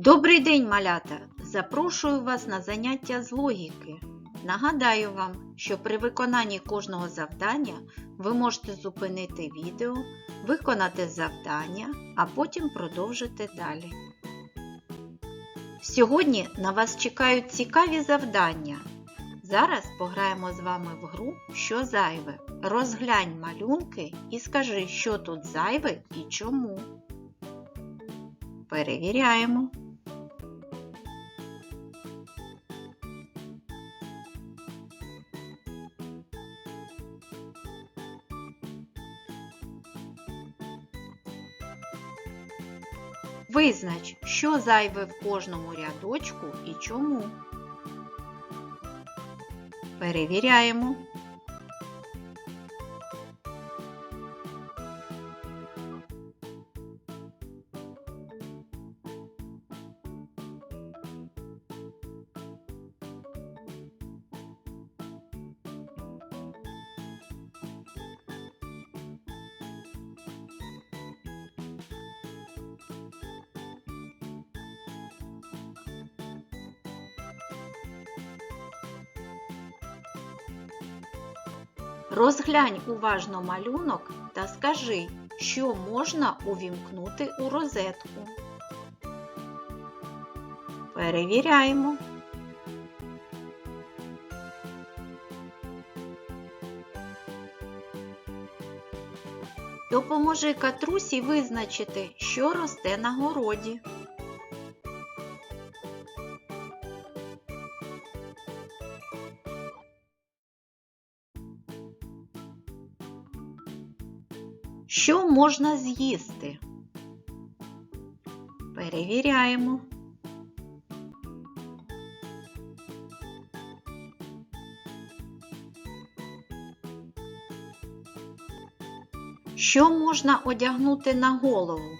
Добрий день, малята! Запрошую вас на заняття з логіки. Нагадаю вам, що при виконанні кожного завдання ви можете зупинити відео, виконати завдання, а потім продовжити далі. Сьогодні на вас чекають цікаві завдання. Зараз пограємо з вами в гру Що зайве. Розглянь малюнки і скажи, що тут зайве і чому. Перевіряємо. Визнач, що зайве в кожному рядочку і чому. Перевіряємо. Розглянь уважно малюнок та скажи, що можна увімкнути у розетку. Перевіряємо. Допоможи катрусі визначити, що росте на городі. Можна з'їсти? Перевіряємо. Що можна одягнути на голову?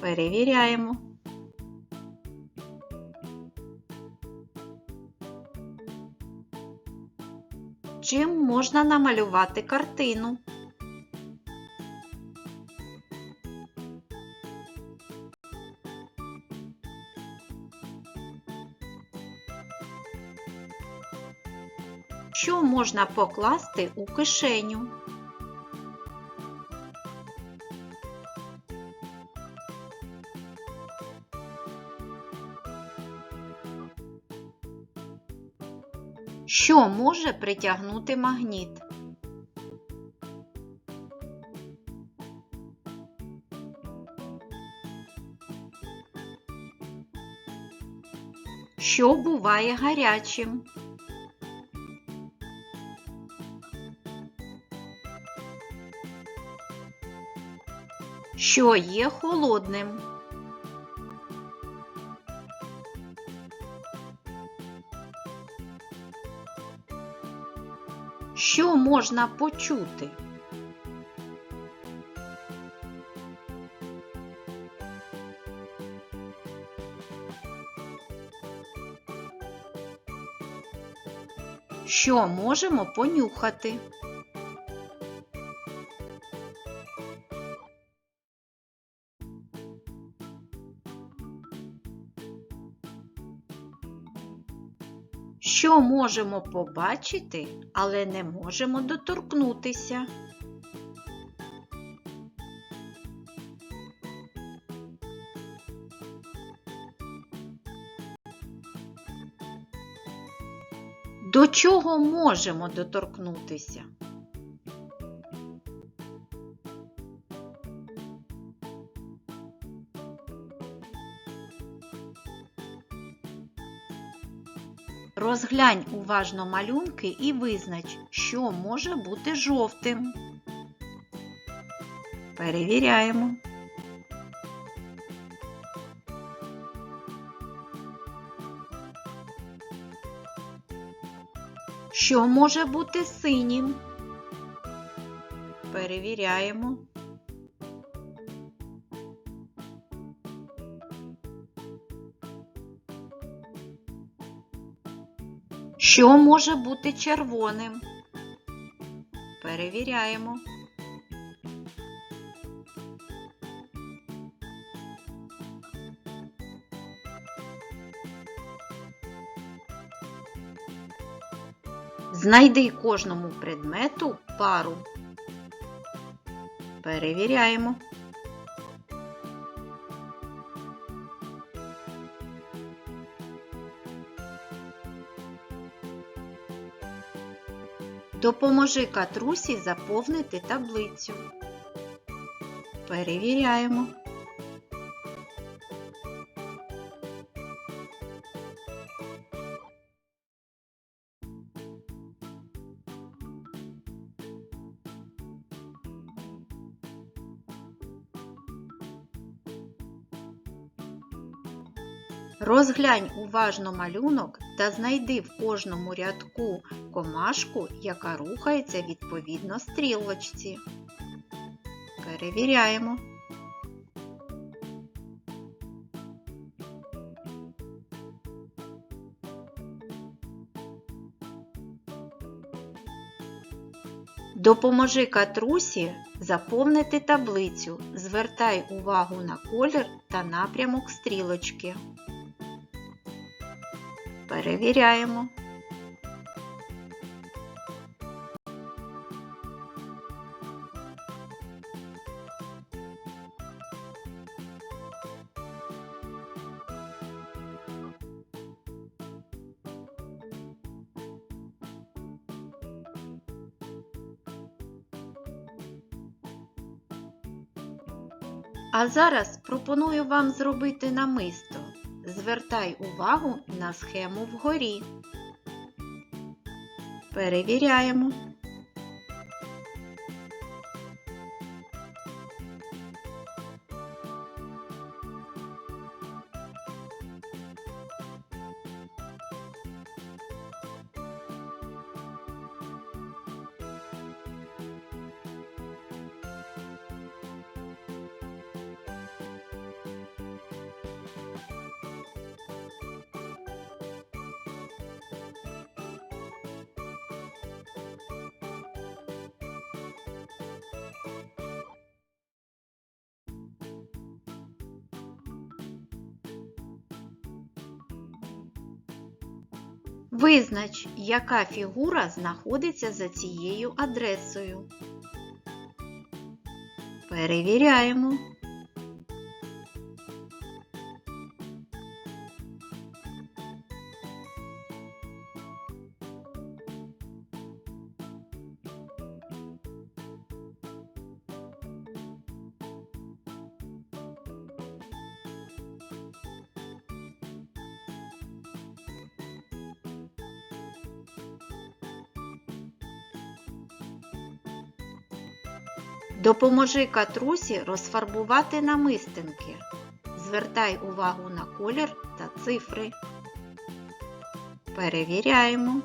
Перевіряємо. Чим можна намалювати картину? Можна покласти у кишеню? Що може притягнути магніт? Що буває гарячим? Що є холодним? Що можна почути? Що можемо понюхати? Можемо побачити, але не можемо доторкнутися? До чого можемо доторкнутися? Розглянь уважно малюнки і визнач, що може бути жовтим. Перевіряємо. Що може бути синім? Перевіряємо. Що може бути червоним? Перевіряємо. Знайди кожному предмету пару. Перевіряємо. Допоможи катрусі заповнити таблицю. Перевіряємо. Розглянь уважно малюнок та знайди в кожному рядку комашку, яка рухається відповідно стрілочці. Перевіряємо. Допоможи катрусі заповнити таблицю. Звертай увагу на колір та напрямок стрілочки. Перевіряємо. А зараз пропоную вам зробити намисто. Звертай увагу на схему вгорі. Перевіряємо. Визнач, яка фігура знаходиться за цією адресою. Перевіряємо. Допоможи катрусі розфарбувати намистинки. Звертай увагу на колір та цифри. Перевіряємо.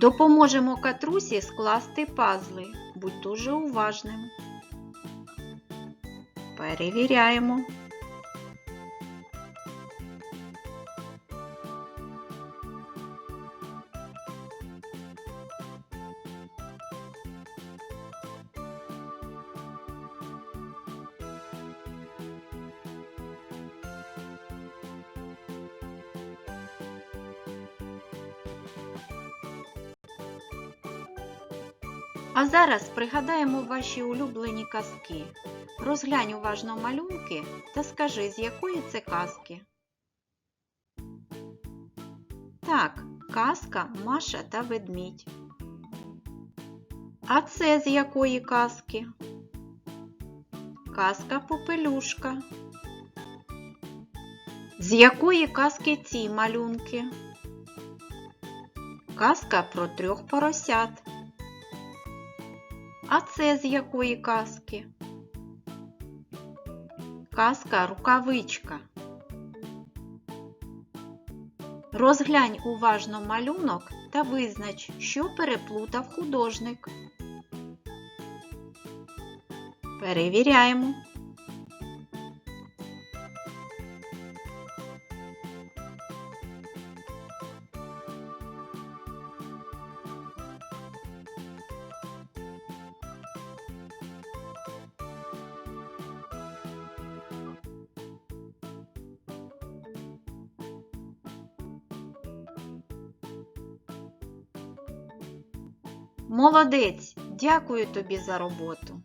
Допоможемо катрусі скласти пазли. Будь дуже уважним. Перевіряємо. А зараз пригадаємо ваші улюблені казки. Розглянь уважно малюнки та скажи, з якої це казки. Так, казка Маша та ведмідь. А це з якої казки? Казка Попелюшка. З якої казки ці малюнки? Казка про трьох поросят. А це з якої казки? Казка рукавичка. Розглянь уважно малюнок та визнач, що переплутав художник. Перевіряємо. Молодець! Дякую тобі за роботу.